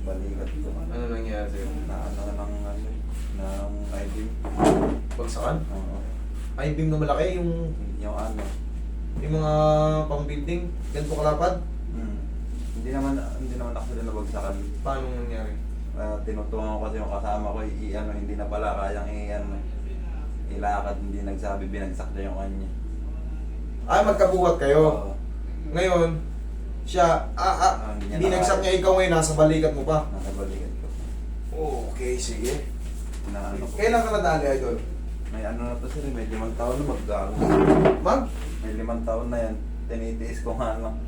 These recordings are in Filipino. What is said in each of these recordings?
Balikat ko. Ano nangyari sa'yo? Na ano ng ano, ng I-beam. Bagsakan? Oo. Ay, beam na malaki, yung, Yung ano. yung mga pang-building, ganito kalapad. Hmm. Hindi naman hindi naman ako sila nabagsakan. Paano nangyari? Uh, tinutungan ko kasi yung kasama ko i-ano hindi na pala kayang i-ano ilakad hindi nagsabi binagsak niya yung kanya. Ah, magkabuhat kayo. Oo. Ngayon, siya, ah, ah, Ah, hindi niya binagsak nakaya. niya ikaw ngayon, nasa balikat mo pa. Nasa balikat ko. Okay, sige. Na ano ko. Kailan ka nadali, idol? May ano na to sila, may limang taon na maggago. Mag? May limang taon na yan. Tinitiis ko nga ano.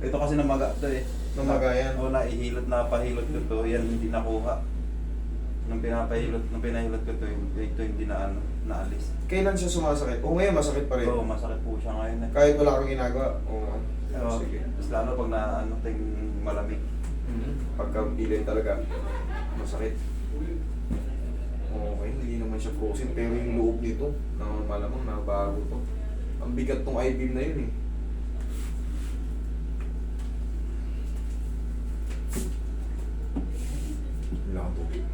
Ito kasi namaga to eh. Namagayan. Oo, naihilot na pahilot ko to. Yan hindi nakuha. Nung pinapahilot, nung pinahilot ko to, ito hindi na ano, naalis. Kailan siya sumasakit? O ngayon, masakit pa rin. Oo, masakit po siya ngayon eh. Kahit wala kang ginagawa. Oo. Oo. Sige. Tapos lalo pag na ano, ting malamig. Mhm. Pagka pilay talaga, masakit. Okay, hindi naman siya frozen. Pero yung loob nito, na malamang nabago to. Ang bigat tong I-beam na yun eh. Wala kang tubig.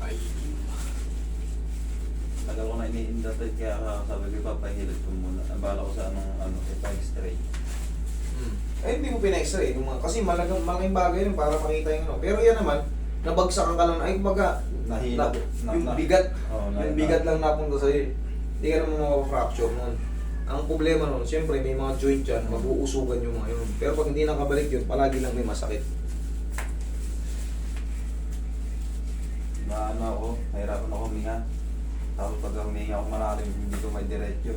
Ay, Eh, kaya ah, sabi ko papahilot ko muna. Ang bala ko sa anong ano, ito x-ray. Hmm. Eh, hindi mo pina-x-ray. Yung mga, kasi malagang, malaking bagay yun para makita yung ano. Pero yan naman, nabagsakan ka lang. Ay, kumbaga, Nahila. na, Na- yung na- bigat, Oo, yung nahila. bigat lang napunta sa'yo. Hindi ka naman makaka-fracture nun. Ang problema nun, siyempre may mga joint dyan, mag-uusugan yung mga yun. Pero pag hindi nakabalik yun, palagi lang may masakit. Na ano ako, nahirapan ako huminga. Tapos pag huminga ako malalim, hindi ko may diretso.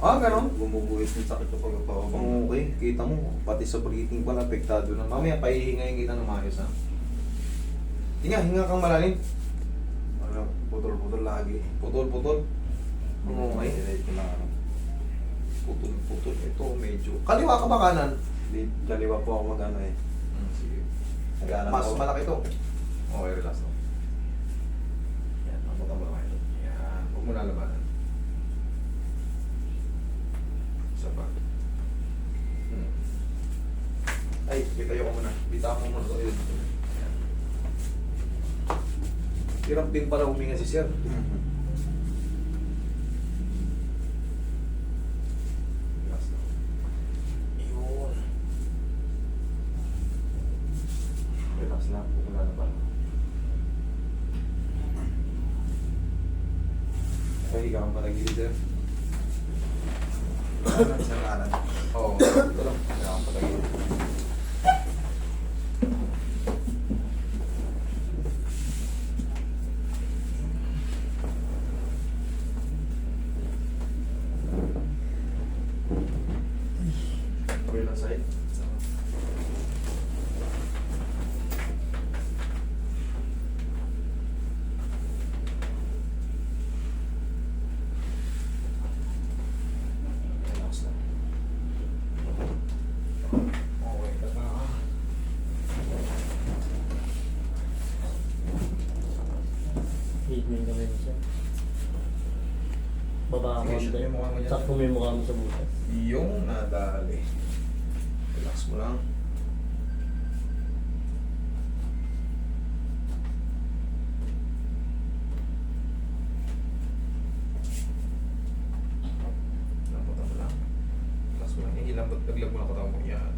Ah, ganon? Gumuguhit yung sakit ko pag pababang. Okay, kita mo, pati sa breathing pala, apektado na. Mamaya, pahihingayin kita ng maayos, ha? Hinga, hinga kang malalim. Ano, putol-putol lagi. Putol-putol. May Okay. diretso na ano. Putol-putol. Ito, medyo. Kaliwa ka ba kanan? Di, kaliwa po ako mag ano eh. Hmm, sige. Mas malaki to. Okay, relax lang. Yan, mabuta mo lang kayo. Yan, huwag mo lalabanan. Isa pa. Hmm. Ay, bitayo ko muna. Bita mo muna. Hirap din pala huminga si Sir. Mhm. Relax lang. Yun. Relax lang, huwag mo lalabanan. Higa kang patagilid, Sir. Sa kanan. Oo, ito lang. Higa kang patagilid. Okay lang sa'yo. Relax lang. Okay, tama ka. Evening kami mo siya. Baba Okay, mo shoot mo yung mukha mo dyan. Sakto mo yung mukha mo sa butas. Yung nadali. Relax mo lang. Lambutan mo lang. Relax mo lang. Yung ilambot, naglag mo lang katawan mo. Yan.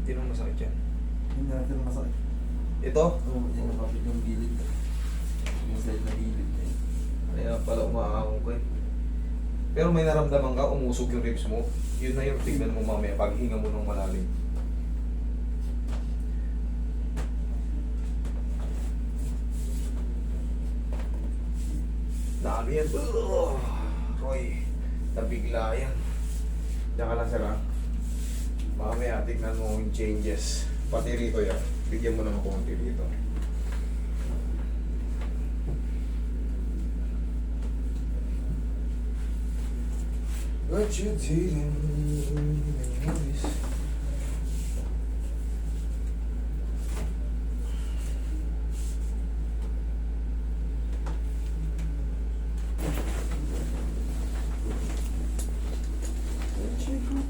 Hindi naman masakit yan. Hindi natin masakit. Ito? Oo, yan nakapit yung gilid. Yung side na gilid. eh. Kaya pala umaahong ko eh. Pero may naramdaman ka, umusog yung ribs mo. Yun na yung tignan mo mamaya pag hinga mo ng malalim. Dami yan. Ugh! Roy, nabigla yan. Diyan ka lang sir ha. Mamaya tignan mo yung changes. Pati rito yan. Bigyan mo ng konti rito. What you feeling in the movies?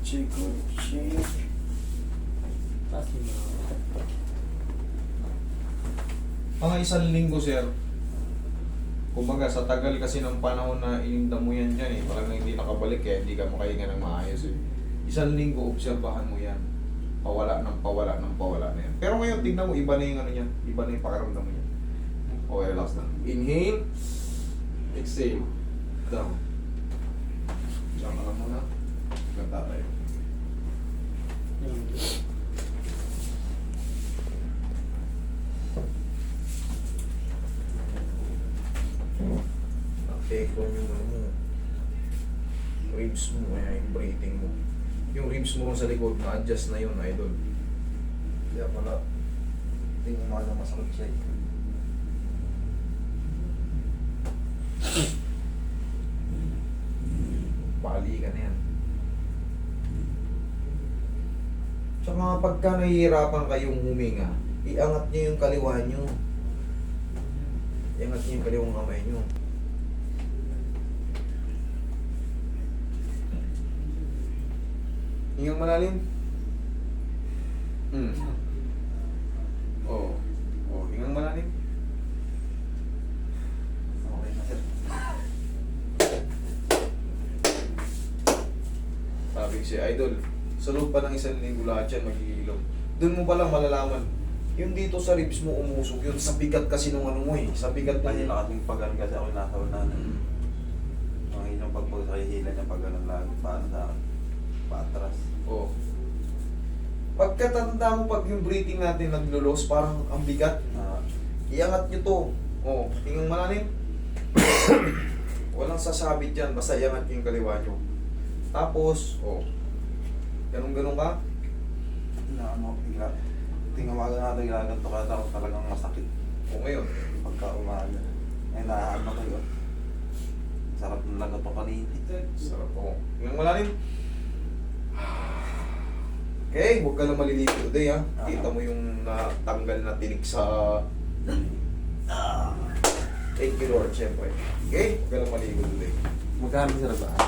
Gucci, isang linggo, sir, Kumbaga, sa tagal kasi ng panahon na ininda mo yan dyan eh, parang hindi nakabalik eh, hindi ka makahinga ng maayos eh. Isang linggo, obserbahan mo yan. Pawala ng pawala ng pawala na yan. Pero ngayon, tignan mo, iba na yung ano yan. Iba na yung pakiramdam mo yan. Okay, relax na. Inhale. Exhale. Down. Diyan ka lang muna. Ganda tayo. yung Apektuhan yung ano. Ribs mo, kaya yung breathing mo. Yung ribs mo sa likod, na-adjust na yun, idol. Kaya pala, hindi mo makala masakit siya. eh. Bali ka na yan. Tsaka pagka nahihirapan kayong huminga, iangat niyo yung kaliwa niyo. Iangat niyo yung kaliwang kamay niyo. Hingang malalim. Hmm. Oh. Oh, hingang malalim. Okay na sir. Sabi si Idol, sa loob pa ng isang linggo lahat yan magigilom. Doon mo palang malalaman. Yung dito sa ribs mo umusog yun, sa bigat kasi nung ano mo eh. Sa bigat na Mahila kasing pagano kasi ako nasa unahan. Mm. Mga inyong pagpag sa hila niya pagano lagi. Paano sa akin? Patras. Oh. Pagkatanda mo pag yung breathing natin naglulos, parang ang bigat. Ah, Iangat nyo to. Oh, tingnan malalim. Walang sasabit yan, basta iangat nyo yung kaliwa nyo. Tapos, oh. Ganun-ganun ka. na ano, bigla. Tingnan umaga natin ginaganto ka ako talagang masakit. O ngayon, Pagka umaga. Ay naano ko yun. Sarap ng lagat to kanina. Sarap po. Yung malalim. Okay, huwag ka na maliligo today ha. Kita mo yung natanggal na tinik sa... Thank you Lord, syempre. Okay, huwag ka na maligo today. Magkano ba?